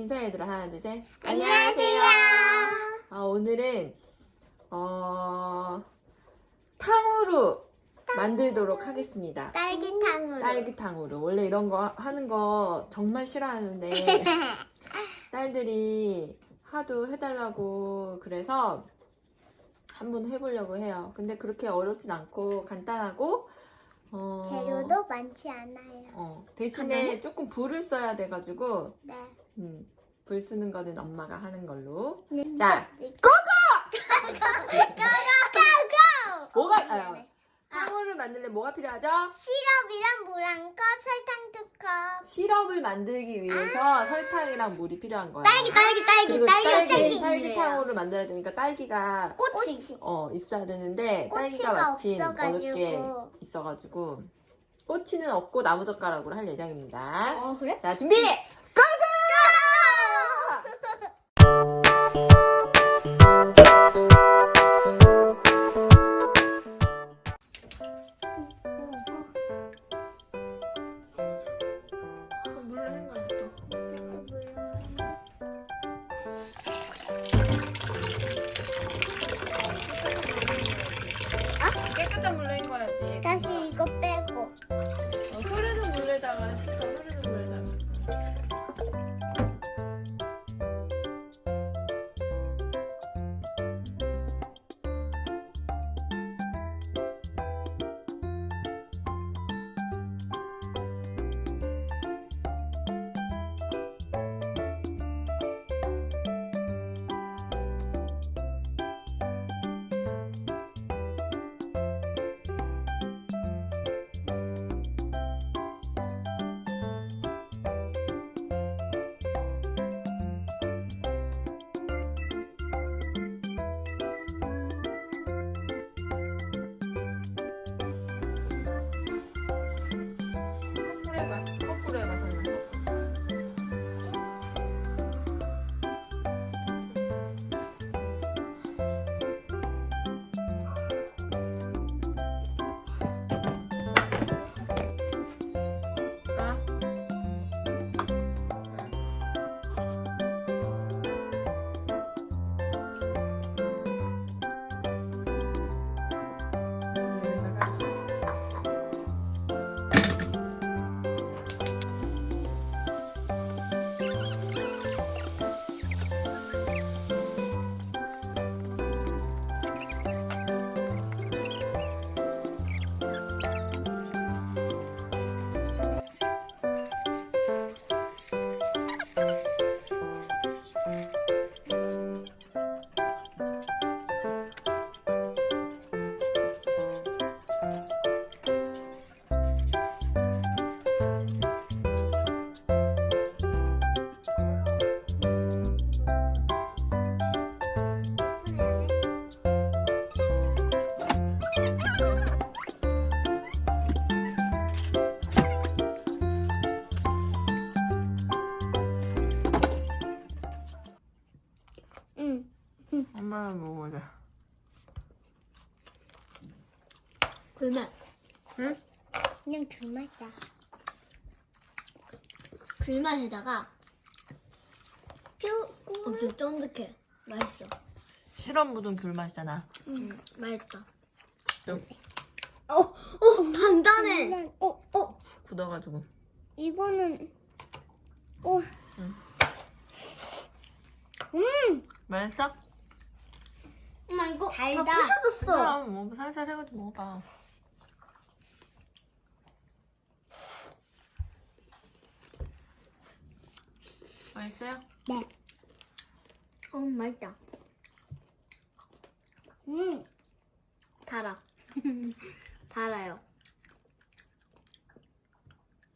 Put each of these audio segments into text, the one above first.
인사해드라 하나 둘 셋. 안녕하세요. 아, 오늘은 어 탕후루 만들도록 하겠습니다. 딸기탕으로. 딸기탕후루. 원래 이런 거 하는 거 정말 싫어하는데 딸들이 하도 해달라고 그래서 한번 해보려고 해요. 근데 그렇게 어렵진 않고 간단하고 어, 재료도 많지 않아요. 어, 대신에 조금 불을 써야 돼가지고 네. 음, 불 쓰는 거는 엄마가 하는 걸로. 네. 자, 고고! 고고! 뭐가 어, 아요? 미안해. 탕후루를 만들려면 뭐가 필요하죠? 시럽이랑 물 한 컵, 설탕 두 컵. 시럽을 만들기 위해서 설탕이랑 물이 필요한 거야. 딸기, 딸기, 딸기, 그리고 딸기, 딸기, 딸기. 딸기 탕후루를 만들어야 되니까 딸기가 꼬치. 어 있어야 되는데 딸기가 꼬치가 마침 없어가지고. 있어가지고 꼬치는 없고 나무젓가락으로 할 예정입니다. 어, 그래? 자 준비 깨끗한 물로 헹궈야지. 다시 이거 빼 엄마 먹어보자. 굴맛. 응? 그냥 굴맛이야. 굴맛에다가 쭈. 엄청 쫀득해. 맛있어. 시럽 묻은 귤 맛이잖아. 응, 맛있다. 좀 어, 어, 단단해. 어, 어. 굳어가지고. 이거는. 어. 맛있어? 엄마 이거 달다. 다 부셔졌어. 그럼 뭐 살살 해가지고 먹어봐. 맛있어요? 네. 어, 맛있다. 음. 달아. 달아요.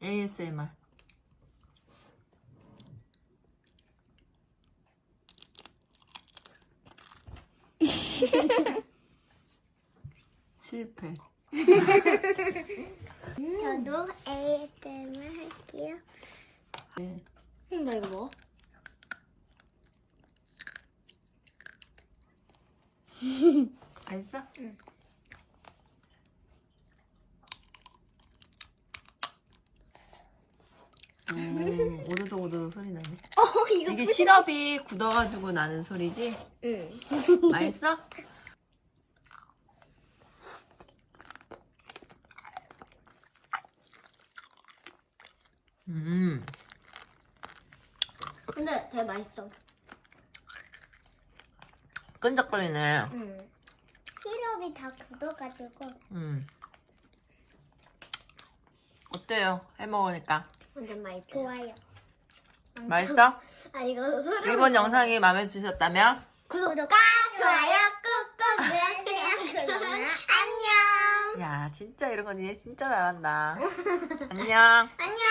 ASMR. 실패. 저도 ASMR 할게요. 네. 응, 나 이거 먹어. 맛있어? 응. 음, 오도독 오도독 소리 나네. 어 이거 이게 시럽이 굳어가지고 나는 소리지? 응. 맛있어? 음, 근데 되게 맛있어. 끈적거리네. 응. 시럽이 다 굳어가지고 음. 어때요? 해 먹으니까 완전 맛있어. 좋아요. 맛있어? 아 이거 소리. 이번 영상이 마음에 드셨다면 구독. 구독과 좋아요 꾹꾹 눌러주세요. 그러면 안녕. 야 진짜 이런 거 니네 진짜 잘한다. 안녕. 안녕.